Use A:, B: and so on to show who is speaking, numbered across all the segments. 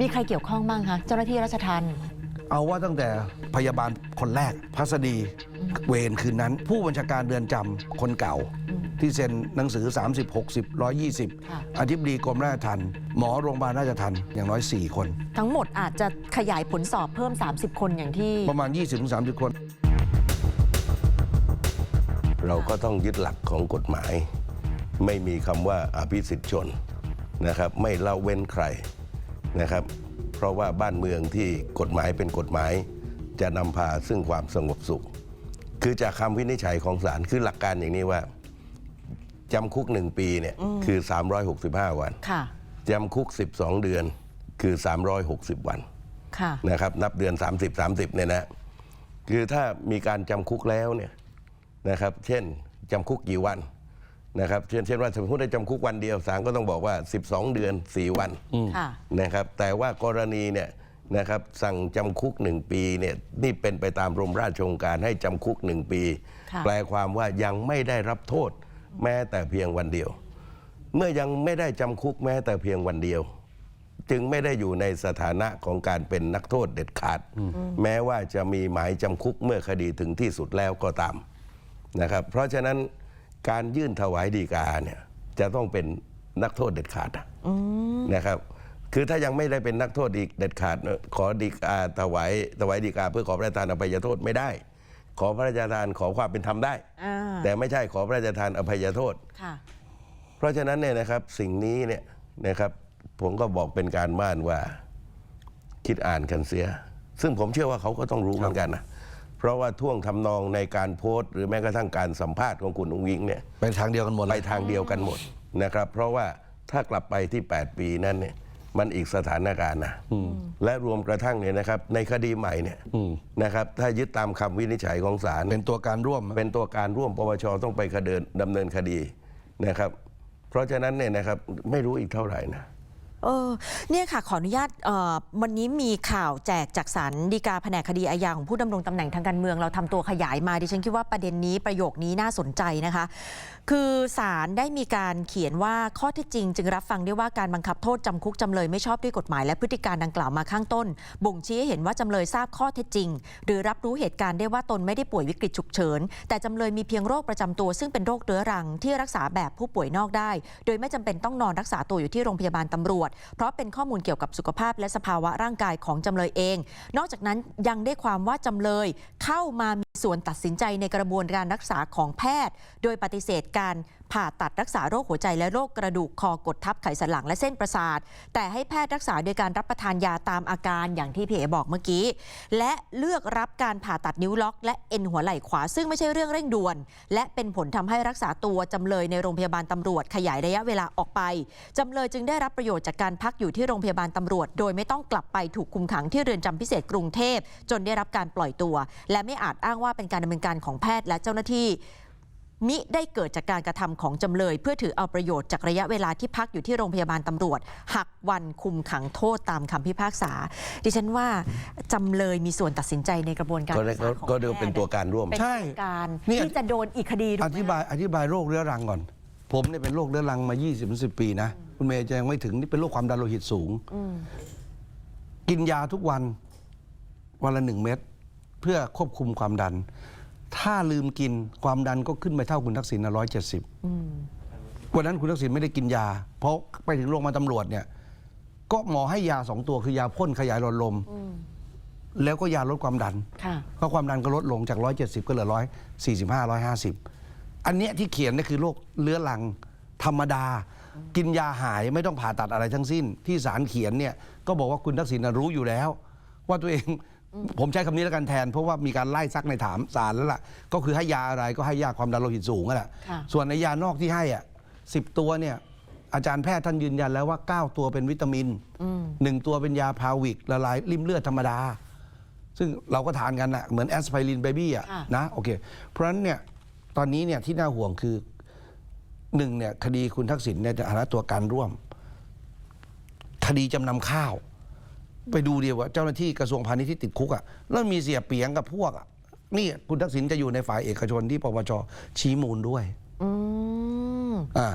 A: มีใครเกี่ยวข้องบ้างคะเจ้าหน้าที่ราชทัณฑ์
B: เอาว่าตั้งแต่พยาบาลคนแรกพัสดีเวรคืนนั้น ผู้บัญชาการเรือนจำคนเก่า ที่เซ็นหนังสือ 30 60
A: ค่ะ
B: 120 อธิบดีกรมราชทัณฑ์หมอโรงพยาบาลราชทัณฑ์อย่างน้อย 4 คน
A: ทั้งหมดอาจจะขยายผลสอบเพิ่ม 30 คนอย่างที่
B: ประมาณ 20-30 คน
C: เราก็ต้องยึดหลักของกฎหมาย ไม่มีคำว่าอภิสิทธิชนนะครับ ไม่ละเว้นใคร นะครับ เพราะว่าบ้านเมืองที่กฎหมายเป็นกฎหมาย จะนำพาซึ่งความสงบสุข คือจากคำวินิจฉัยของศาลคือหลักการอย่างนี้ว่าจำคุกหนึ่งปีเนี่ยคือ 365 วัน
A: ค่ะ
C: จำคุก 12 เดือนคือ 360 วัน
A: ค่ะ
C: นะครับนับเดือน 30 30เนี่ยนะคือถ้ามีการจำคุกแล้วเนี่ยนะครับ เช่นจำคุกกี่วัน นะครับเช่นเช่นว่าสมมติได้จำคุกวันเดียวศาลก็ต้องบอกว่า 12 เดือน 4 วัน
A: ค่ะ
C: นะครับแต่ว่ากรณีเนี่ยนะครับสั่งจำคุก 1 ปีเนี่ยนี่เป็นไปตามรมราชโองการให้จำคุก 1 ปี
A: ค่ะ
C: แปลความว่ายังไม่ได้รับโทษแม้แต่เพียงวันเดียว เมื่อยังไม่ได้จำคุกแม้แต่เพียงวันเดียว จึงไม่ได้อยู่ในสถานะของการเป็นนักโทษเด็ดขาด แม้ว่าจะมีหมายจำคุกเมื่อคดีถึงที่สุดแล้วก็ตามนะครับเพราะฉะนั้น การยื่นถวายดีกาเนี่ยจะต้องเป็นนักโทษเด็ดขาดอะนะครับ คือถ้ายังไม่ได้เป็นนักโทษอีกเด็ดขาดเอ่อขอดีกาถวายถวายดีกา เพื่อขอพระราชทานอภัยโทษไม่ได้ ขอพระราชทานขอความเป็นธรรมได้
A: อ่า
C: แต่ไม่ใช่ขอพระราชทานอภัยโทษ
A: ค่ะ
C: เพราะฉะนั้นเนี่ยนะครับสิ่งนี้เนี่ยนะครับผมก็บอกเป็นการบ้านว่าคิดอ่านกันเสีย ซึ่งผมเชื่อว่าเขาก็ต้องรู้เหมือนกันนะ เพราะว่าท่วงทำนองในการโพสต์ หรือแม้กระทั่งการสัมภาษณ์ของคุณองยิงเนี่ย
B: ไปทางเดียวกันหมด
C: ไป
B: เลย
C: ทางเดียวกันหมดนะครับ เพราะว่าถ้ากลับไปที่ 8 ปีนั้นเนี่ยมันอีกสถานการณ์นะและรวมกระทั่งเนี่ยนะครับ ในคดีใหม่เนี่ยนะครับ ถ้ายึดตามคำวินิจฉัยของศาล
B: เป็นตัวการร่วม
C: เป็นตัวการร่วมปปชต้องไปคดีดำเนินคดีนะครับ เพราะฉะนั้นเนี่ยนะครับไม่รู้อีกเท่าไหร่นะ
A: เออเนี่ยค่ะขออนุญาตเอ่อวันนี้มีข่าวแจกจากสารดีกาแผนกคดีอาญาของผู้ดำรงตำแหน่งทางการเมืองเราทำตัวขยายมาดิฉันคิดว่าประเด็นนี้ประโยคนี้น่าสนใจนะคะ คือศาลได้มีการเขียนว่าข้อเที่จริง จึงรับฟังได้ว่าการบังคับโทษจำคุกจำเลยไม่ชอบด้วยกฎหมายและพฤติการดังกล่าวมาข้างต้น บ่งชี้ให้เห็นว่าจำเลยทราบข้อเท็จจริง หรือรับรู้เหตุการณ์ได้ว่าตนไม่ได้ป่วยวิกฤตฉุกเฉินแต่จำเลยมีเพียงโรคประจำตัว ซึ่งเป็นโรคเรื้อรังที่รักษาแบบผู้ป่วยนอกได้ โดยไม่จำเป็นต้องนอนรักษาตัวอยู่ที่โรงพยาบาลตำรวจเพราะเป็นข้อมูลเกี่ยวกับสุขภาพและสภาวะร่างกายของจำเลยเอง นอกจากนั้นยังได้ความว่าจำเลยเข้ามามีส่วนตัดสินใจในกระบวนการรักษาของแพทย์ โดยปฏิเสธการ ผ่าตัดรักษาโรคหัวใจและโรคกระดูกคอกดทับไขสันหลังและเส้นประสาท แต่ให้แพทย์รักษาโดยการรับประทานยาตามอาการอย่างที่พี่เอบอกเมื่อกี้ และเลือกรับการผ่าตัดนิ้วล็อก และเอ็นหัวไหล่ขวา ซึ่งไม่ใช่เรื่องเร่งด่วน และเป็นผลทำให้รักษาตัวจำเลยในโรงพยาบาลตำรวจขยายระยะเวลาออกไปจำเลยจึงได้รับประโยชน์จากการพักอยู่ที่โรงพยาบาลตำรวจ โดยไม่ต้องกลับไปถูกคุมขังที่เรือนจำพิเศษกรุงเทพจนได้รับการปล่อยตัว และไม่อาจอ้างว่าเป็นการดำเนินการของแพทย์และเจ้าหน้าที่ มิได้เกิดจากการกระทำของจำเลย เพื่อถือเอาประโยชน์จากระยะเวลาที่พักอยู่ที่โรงพยาบาลตำรวจ หักวันคุมขังโทษตามคำพิพากษา ดิฉันว่าจำเลยมีส่วนตัดสินใจในกระบวนการ
C: ก็
A: รั
C: ได้
A: กษาของ
C: ก็เรียก
A: แพทย์
C: เป็นตัวการร่วม
A: เป็น
B: ใช่
A: ตัวการ
B: เนี่ย
A: ที่จะโดนอีกคดีถูก
B: อ
A: ไหม
B: ธิบายอธิบายโรคเรื้อรังก่อน ผมเนี่ยเป็นโรคเรื้อรังมา 20 10 ปีนะ คุณเมย์จะยังไม่ถึงนี่เป็นโรคความดันโลหิตสูง กินยาทุกวันวันละหนึ่งเม็ดเพื่อควบคุมความดัน ถ้าลืมกินความดันก็ขึ้นไปเท่าคุณทักษิณร้อยเจ็ดสิบวันนั้นคุณทักษิณไม่ได้กินยา เพราะไปถึงโรงพยาบาลตำรวจเนี่ย ก็หมอให้ยาสองตัวคือยาพ่นขยายหลอดลม แล้วก็ยาลดความดัน
A: ค่ะ
B: ก็ความดันก็ลดลงจาก 170 ก็เหลือ 145 150 อันเนี้ยที่เขียนนี่คือโรคเรื้อรังธรรมดา กินยาหายไม่ต้องผ่าตัดอะไรทั้งสิ้น ที่ศาลเขียนเนี่ยก็บอกว่าคุณทักษิณน่ะรู้อยู่แล้ว ว่าตัวเอง ผมใช้คำนี้แล้วกันแทน เพราะว่ามีการไล่ซักในถามศาลแล้วล่ะ ก็คือให้ยาอะไรก็ให้ยาความดันโลหิตสูงนั่นแหละ
A: ค่ะ
B: ส่วนในยานอกที่ให้อะสิบตัวเนี่ยอาจารย์แพทย์ท่านยืนยันแล้วว่า 9 ตัวเป็นวิตามินหนึ่งตัวเป็นยาพาวิกละลายริ่มเลือดธรรมดา ซึ่งเราก็ทานกันนะเหมือนแอสไพรินเบบี้อะ
A: ค่ะ
B: นะโอเค เพราะฉะนั้นเนี่ยตอนนี้เนี่ยที่น่าห่วงคือหนึ่งเนี่ยคดีคุณทักษิณเนี่ยจะฐานะตัวการร่วม คดีจำนำข้าว ไปดูเดียวว่าเจ้าหน้าที่กระทรวงพาณิชย์ที่ติดคุกอะแล้วมีเสียเปียงกับพวกอะนี่คุณทักษิณจะอยู่ในฝ่ายเอกชนที่ปปชชี้มูลด้วย
A: อืม
B: อ่า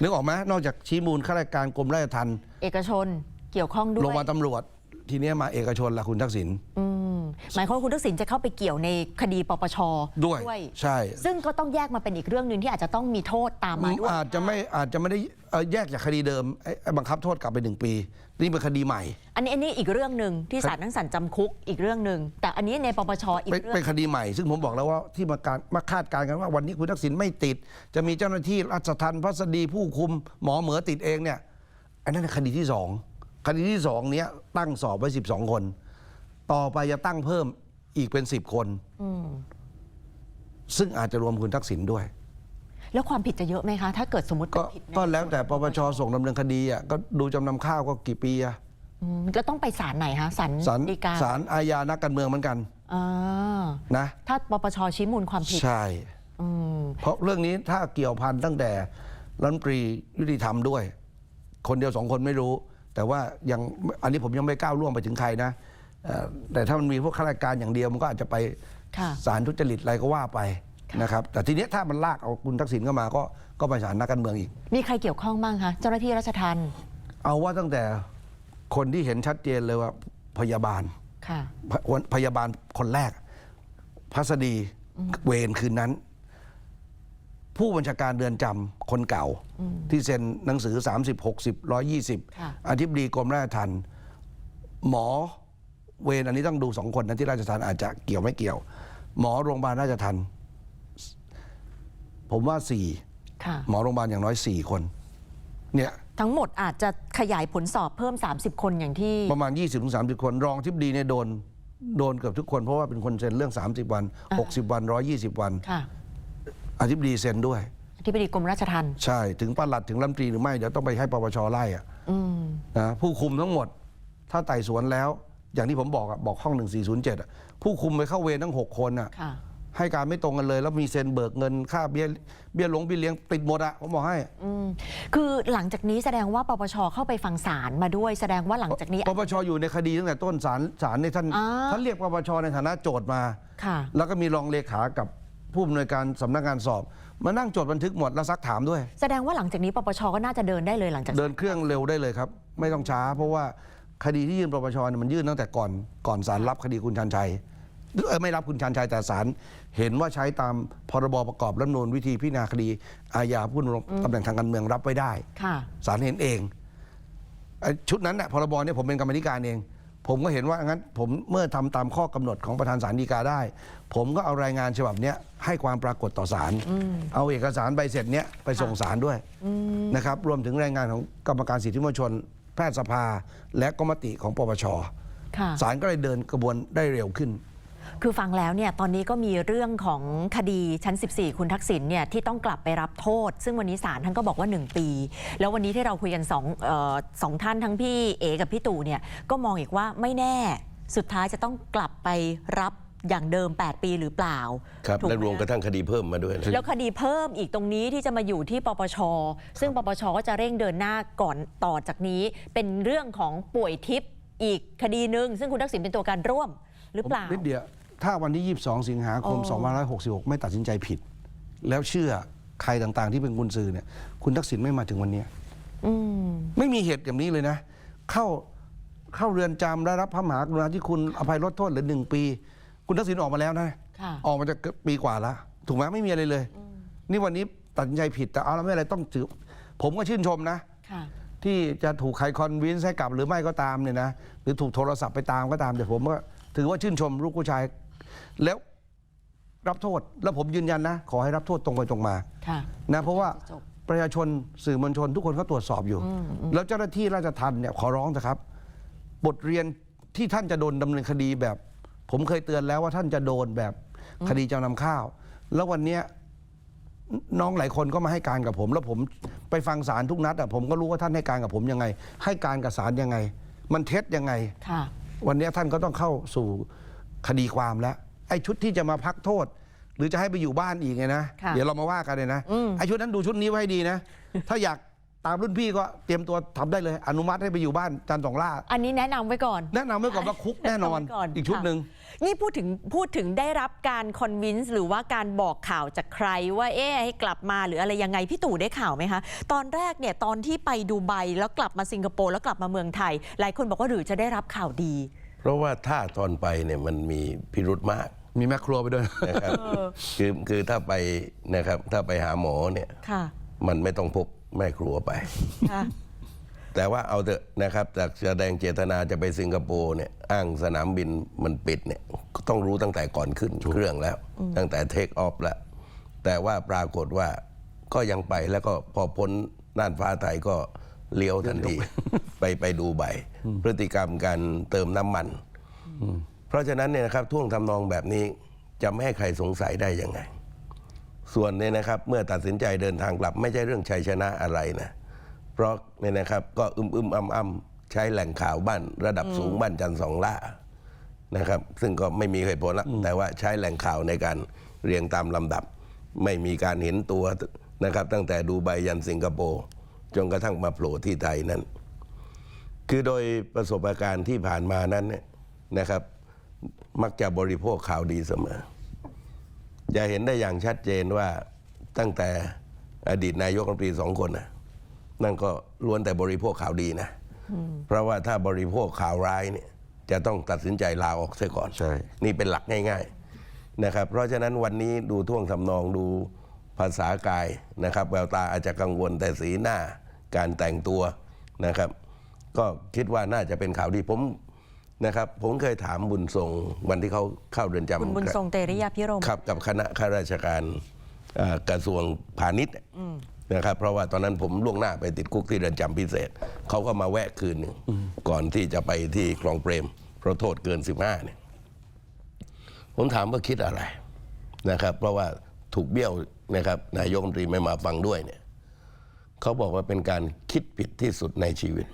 B: นึกออกไหมนอกจากชี้มูลข้าราชการกรมราชทัณฑ์
A: เอกชนเกี่ยวข้องด้
B: โร
A: ว
B: งพ
A: ย
B: ยาบาลตำรวจ ทีเนี้ยมาเอกชนละคุณทักษิณ
A: อืมหมายความว่าคุณทักษิณจะเข้าไปเกี่ยวในคดีปปช
B: ด้วยใช่
A: ซึ่งก็ต้องแยกมาเป็นอีกเรื่องหนึ่งที่อาจจะต้องมีโทษตามมาด้วย
B: อาจจะไม่อาจจะไม่ได้เอ่อแยกจากคดีเดิมไอ้ไอ้บังคับโทษกลับไปหนึ่งปี นี่เป็นคดีใหม่
A: อันนี้อันนี้อีกเรื่องหนึ่งที่ศาลทั้งสั่นจำคุกอีกเรื่องหนึ่งแต่อันนี้ในปปชอีก
B: เป็น
A: เรื่อง
B: เป็นคดีใหม่ ซึ่งผมบอกแล้วว่าที่มาการมาคาดการณ์กันว่าวันนี้คุณทักษิณไม่ติด จะมีเจ้าหน้าที่ราชทัณฑ์พัสดีผู้คุมหมอเหมือติดเองเนี่ยอันนั้นคดีที่สอง คดีที่สองเนี้ยตั้งสอบไว้ 12 คน ต่อไปจะตั้งเพิ่มอีกเป็น 10 คน
A: อืม
B: ซึ่งอาจจะรวมคุณทักษิณด้วย
A: แล้วความผิดจะเยอะไหมคะ ถ้าเกิดสมมติ
B: ก็
A: ผิดใน
B: ก็แล้วแต่ปปชส่งดำเนินคดีอะก็ดูจำนำข้าวก็กี่ปีอะ
A: อืมแล้วต้องไปศาลไหนคะศาล
B: ศาล
A: ฎีกา
B: ศาลอาญานักการเมืองเหมือนกัน
A: อ่า
B: นะ
A: ถ้าปปชชี้มูลความผิด
B: ใช่
A: อืม
B: เพราะเรื่องนี้ถ้าเกี่ยวพันตั้งแต่รัฐมนตรียุติธรรมด้วย คนเดียวสองคนไม่รู้ แต่ว่ายังอันนี้ผมยังไม่ก้าวล่วงไปถึงใครนะเอ่อแต่ถ้ามันมีพวกข้าราชการอย่างเดียวมันก็อาจจะไป
A: ค่ะ
B: ศาลทุจริตอะไรก็ว่าไปนะครับแต่ทีเนี้ยถ้ามันลากเอาคุณทักษิณเข้ามาก็ก็ไปศาลนักการเมืองอีก
A: มีใครเกี่ยวข้องบ้างคะเจ้าหน้าที่ราชทัณฑ์
B: เอาว่าตั้งแต่คนที่เห็นชัดเจนเลยว่าพยาบาล
A: ค่ะ
B: พวันพยาบาลคนแรกพัสดีเวรคืนนั้น ผู้บัญชาการเดือนจำคนเก่า ที่เซ็นหนังสือ 30 60 120
A: ค่ะ
B: อธิบดีกรมราชทัณฑ์หมอเวรอันนี้ต้องดูสองคนนะที่ราชทัณฑ์อาจจะเกี่ยวไม่เกี่ยว หมอโรงพยาบาลราชทัณฑ์ผมว่าสี่
A: ค่ะ
B: หมอโรงพยาบาลอย่างน้อยสี่คน เนี่ย
A: ทั้งหมดอาจจะขยายผลสอบเพิ่ม 30 คนอย่างที่
B: ประมาณ 20-30 คน รองทิบดีเนี่ยโดนโดนเกือบทุกคนเพราะว่าเป็นคนเซ็นเรื่อง 30 วัน
A: อ่า
B: 60 วัน 120 วัน
A: ค่ะ
B: อธิบดีเซ็นด้วย
A: ที่ปดีกรมราชทัณฑ์
B: ใช่ถึงปลัดถึงรัฐมนตรีหรือไม่ เดี๋ยวต้องไปให้ปปชไล่อะ
A: อืม
B: นะผู้คุมทั้งหมด ถ้าไต่สวนแล้ว อย่างที่ผมบอกอะบอกห้อง 1407อะผู้คุมไปเข้าเวรทั้ง 6 คนอะ
A: ค่ะ
B: ให้การไม่ตรงกันเลย แล้วมีเซ็นเบิกเงินค่าเบี้ยเบี้ยหลงเบี้ยเลี้ยงติดหมดอะผมบอกให้
A: อืม คือหลังจากนี้แสดงว่าปปชเข้าไปฟังศาลมาด้วย แสดงว่าหลังจากนี้
B: ปปชอยู่ในคดีตั้งแต่ต้นศาลศาลในยท่าน
A: อ่า
B: ท่านเรียกปปชในฐานะโจทย์มา
A: ค่ะ
B: แล้วก็มีรองเลขากับ ผู้อำนวยการสำนักงานสอบ มานั่งจดบันทึกหมดแล้วซักถามด้วย
A: แสดงว่าหลังจากนี้ปปชก็น่าจะเดินได้เลยหลังจาก
B: เดินเครื่องเร็วได้เลยครับ ไม่ต้องช้า เพราะว่าคดีที่ยื่นปปชเนี่ยมันยื่นตั้งแต่ก่อนก่อนศาลรับคดีคุณชันชัยเออไม่รับคุณชันชัยแต่ศาลเห็นว่าใช้ตามพรบประกอบรัฐธรรมนูญวิธีพิจารณาคดีอาญาผู้ดำรงตำแหน่งทางการเมืองรับไว้ได้
A: ค่ะ
B: ศาลเห็นเองไอ้ชุดนั้นน่ะพรบเนี่ยผมเป็นกรรมธิการเอง ผมก็เห็นว่างั้นผมเมื่อทำตามข้อกำหนดของประธานศาลฎีกาได้ ผมก็เอารายงานฉบับเนี้ยให้ความปรากฏต่อศาลเอาเอกสารใบเสร็จเนี้ยไปส่งศาลด้วยนะครับรวมถึงรายงานของกรรมการสิทธิมนุษยชน แพทยสภา และก็มติของปปช
A: ค่ะ
B: ศาลก็เลยเดินกระบวนได้เร็วขึ้น
A: คือฟังแล้วเนี่ยตอนนี้ก็มีเรื่องของคดีชั้น 14 คุณทักษิณเนี่ยที่ต้องกลับไปรับโทษ ซึ่งวันนี้ศาลท่านก็บอกว่า 1 ปี แล้ววันนี้ที่เราคุยกันสองเออสองท่านทั้งพี่เอกับพี่ตู่เนี่ยก็มองอีกว่าไม่แน่สุดท้ายจะต้องกลับไปรับอย่างเดิม 8 ปีหรือเปล่า
C: ครับ
A: ถูก
C: และ
A: ไห
C: รวมก
A: ฮ
C: ระทั่งคดีเพิ่มมาด้วยนะ
A: แล้วคดีเพิ่มอีกตรงนี้ที่จะมาอยู่ที่ปปช ซึ่งปปชก็จะเร่งเดินหน้าก่อนต่อจากนี้ เป็นเรื่องของป่วยทิพย์อีกคดีหนึ่งซึ่งคุณทักษิณเป็นตัวการร่วมหรือเปล่า
B: นิดเดียว ถ้าวันที่ 22 สิงหาคม
A: โอ้
B: 2566 ไม่ตัดสินใจผิด แล้วเชื่อใครต่างๆ ที่เป็นกุญซือเนี่ย คุณทักษิณไม่มาถึงวันเนี้ย
A: อืม
B: ไม่มีเหตุแบบนี้เลยนะ เข้าเข้าเรือนจำได้รับพระมหากรุณาธิคุณอภัยลดโทษเหลือหนึ่งปี คุณทักษิณออกมาแล้วนะ
A: ค่ะ
B: ออกมาจะปีกว่าแล้วถูกไหมไม่มีอะไรเลย นี่วันนี้ตัดสินใจผิดแต่เอาแล้วไม่อะไรต้องถือผมก็ชื่นชมนะ
A: ค่ะ
B: ที่จะถูกใครคอนวินส์ให้กลับหรือไม่ก็ตามเนี่ยนะหรือถูกโทรศัพท์ไปตามก็ตามแต่ผมก็ถือว่าชื่นชมลูกผู้ชาย แล้วรับโทษแล้วผมยืนยันนะ ขอให้รับโทษตรงไปตรงมา
A: ค่ะ
B: นะเพราะว่า
A: จบ
B: ประชาชนสื่อมวลชนทุกคนก็ตรวจสอบอยู่ แล้วเจ้าหน้าที่ราชทัณฑ์เนี่ยขอร้องนะครับ บทเรียนที่ท่านจะโดนดำเนินคดีแบบ ผมเคยเตือนแล้วว่าท่านจะโดนแบบคดีจำนำข้าว แล้ววันเนี้ยน้องหลายคนก็มาให้การกับผม แล้วผมไปฟังศาลทุกนัดอะผมก็รู้ว่าท่านให้การกับผมยังไง ให้การกับศาลยังไง มันเท็จยังไง
A: ค่ะ
B: วันนี้ท่านก็ต้องเข้าสู่คดีความแล้ว ไอ้ชุดที่จะมาพักโทษ หรือจะให้ไปอยู่บ้านอีกไงนะ
A: ค่ะ
B: เดี๋ยวเรามาว่ากันเลยนะ
A: อืม
B: ไอ้ชุดนั้นดูชุดนี้ไว้ให้ดีนะ ถ้าอยากตามรุ่นพี่ก็เตรียมตัวทำได้เลย อนุมัติให้ไปอยู่บ้านจันทร์สองล่า
A: อันนี้แนะนำไว้ก่อน
B: แนะนำไว้ก่อนว่าคุกแน่นอน
A: แะำไว้
B: อีกชุดหนึ่ง
A: ค่ะนี่พูดถึงพูดถึงได้รับการคอนวินส์หรือว่าการบอกข่าวจากใครว่าเอ๊ะให้กลับมาหรืออะไรยังไงพี่ตู่ได้ข่าวไหมคะ ตอนแรกเนี่ยตอนที่ไปดูไบแล้วกลับมาสิงคโปร์แล้วกลับมาเมืองไทย หลายคนบอกว่าหรือจะได้รับข่าวดี
C: เพราะว่าถ้าตอนไปเนี่ยมันมีพิรุธมาก
B: มีแม่ครัวไปด้วย
C: นะครับคือคือถ้าไปนะครับถ้าไปหาหมอเนี่ย
A: ค่ะ
C: มันไม่ต้องพกแม่ครัวไป
A: ค่ะ
C: แต่ว่าเอาเถอะนะครับจากแสดงเจตนาจะไปสิงคโปร์เนี่ยอ้างสนามบินมันปิดเนี่ยก็ต้องรู้ตั้งแต่ก่อนขึ้นเครื่องแล้ว ตั้งแต่เทคออฟแล้ว แต่ว่าปรากฏว่าก็ยังไปแล้วก็พอพ้นน่านฟ้าไทยก็เลี้ยวทันที ไปไปดูใบพฤติกรรมการเติมน้ำมัน เพราะฉะนั้นเนี่ยนะครับท่วงทำนองแบบนี้จะไม่ให้ใครสงสัยได้ยังไง ส่วนเนี่ยนะครับเมื่อตัดสินใจเดินทางกลับ ไม่ใช่เรื่องชัยชนะอะไรนะเพราะเนี่ยนะครับก็อึมอึมอ้ำอ้ำใช้แหล่งข่าวบ้านระดับสูงบ้านจันทร์สองล่านะครับซึ่งก็ไม่มีเหตุผลละแต่ว่าใช้แหล่งข่าวในการเรียงตามลำดับ ไม่มีการเห็นตัวนะครับ ตั้งแต่ดูไบยันสิงคโปร์จนกระทั่งมาโผล่ที่ไทยนั้น คือโดยประสบการณ์ที่ผ่านมานั้นเนี่ยนะครับ มักจะบริโภคข่าวดีเสมอ จะเห็นได้อย่างชัดเจนว่าตั้งแต่อดีตนายกรัฐมนตรีสองคนนะนั่นก็ล้วนแต่บริโภคข่าวดีนะ เพราะว่าถ้าบริโภคข่าวร้ายเนี่ยจะต้องตัดสินใจลาออกเสียก่อน
B: ใช่
C: นี่เป็นหลักง่าย ๆนะครับ เพราะฉะนั้นวันนี้ดูท่วงทำนองดูภาษากายนะครับ แววตาอาจจะกังวลแต่สีหน้าการแต่งตัวนะครับ ก็คิดว่าน่าจะเป็นข่าวดีผม นะครับ ผมเคยถามบุญทรงวันที่เขาเข้าเรือนจำ
A: คุณบุญทรงเตริยพิรม
C: ครับกับคณะข้าราชการเอ่อกระทรวงพาณิชย์นะครับ เพราะว่าตอนนั้นผมล่วงหน้าไปติดคุกที่เรือนจำพิเศษ เขาก็มาแวะคืนหนึ่งก่อนที่จะไปที่คลองเปรม เพราะโทษเกิน 15เนี่ยผมถามว่าคิดอะไรนะครับ เพราะว่าถูกเบี้ยวนะครับนายกรัฐมนตรีไม่มาฟังด้วยเนี่ยเขาบอกว่าเป็นการคิดผิดที่สุดในชีวิต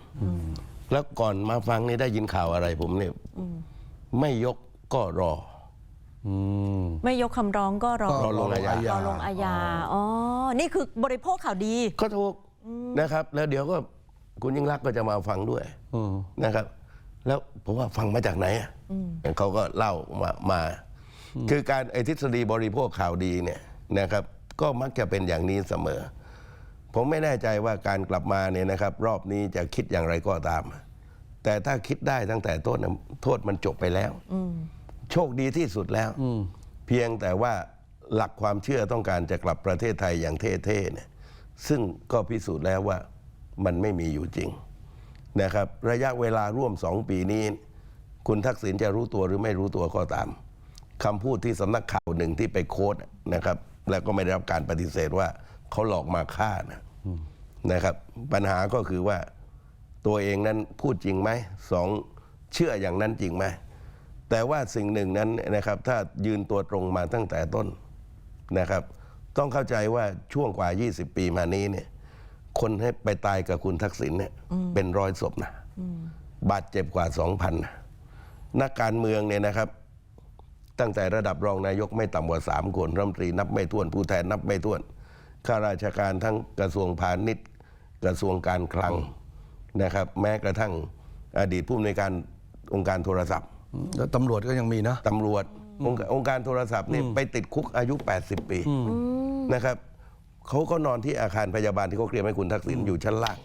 C: แล้วก่อนมาฟังนี่ได้ยินข่าวอะไรผมเนี่ยไม่ยกก็รอ
B: อืม
A: ไม่ยกคำร้องก็รอ
B: ก็
C: รอลงอาญา
A: รอลงอาญาอ๋อ นี่คือบริโภคข่าวดี
C: ก็ถูกนะครับ แล้วเดี๋ยวก็คุณยิ่งรักษณ์ก็จะมาฟังด้วย
B: อืม
C: นะครับ แล้วผมว่าฟังมาจากไหนอะเขาก็เล่ามามาคือการไอทฤษฎีบริโภคข่าวดีเนี่ยนะครับ ก็มักจะเป็นอย่างนี้เสมอ ผมไม่แน่ใจว่าการกลับมาเนี่ยนะครับ รอบนี้จะคิดอย่างไรก็ตาม แต่ถ้าคิดได้ตั้งแต่ต้นน่ะโทษมันจบไปแล้วโชคดีที่สุดแล้วเพียงแต่ว่าหลักความเชื่อต้องการจะกลับประเทศไทยอย่างเท่ๆเนี่ย ซึ่งก็พิสูจน์แล้วว่ามันไม่มีอยู่จริงนะครับ ระยะเวลาร่วมสองปีนี้ คุณทักษิณจะรู้ตัวหรือไม่รู้ตัวก็ตามคำพูดที่สำนักข่าวหนึ่งที่ไปโค้ดนะครับ แล้วก็ไม่ได้รับการปฏิเสธว่าเขาหลอกมาฆ่านะนะครับ ปัญหาก็คือว่า ตัวเองนั้นพูดจริงไหมสองเชื่ออย่างนั้นจริงไหมแต่ว่าสิ่งหนึ่งนั้นนะครับถ้ายืนตัวตรงมาตั้งแต่ต้นนะครับ ต้องเข้าใจว่าช่วงกว่า 20 ปีมานี้เนี่ยคนให้ไปตายกับคุณทักษิณเนี่ยเป็นร้อยศพนะบาดเจ็บกว่า 2,000นะนักการเมืองเนี่ยนะครับ ตั้งแต่ระดับรองนายกไม่ต่ำกว่า 3 คนรัฐมนตรีนับไม่ถ้วนผู้แทนนับไม่ถ้วนข้าราชการทั้งกระทรวงพาณิชย์ กระทรวงการคลัง นะครับแม้กระทั่งอดีตผู้อำนวยการองค์การโทรศัพท์
B: แล้วตำรวจก็ยังมีนะ
C: ตำรวจองค์การองค์การโทรศัพท์นี่ไปติดคุกอายุ 80 ปีนะครับเขาก็นอนที่อาคารพยาบาลที่เขาเคลียร์ให้คุณทักษิณอยู่ชั้นล่าง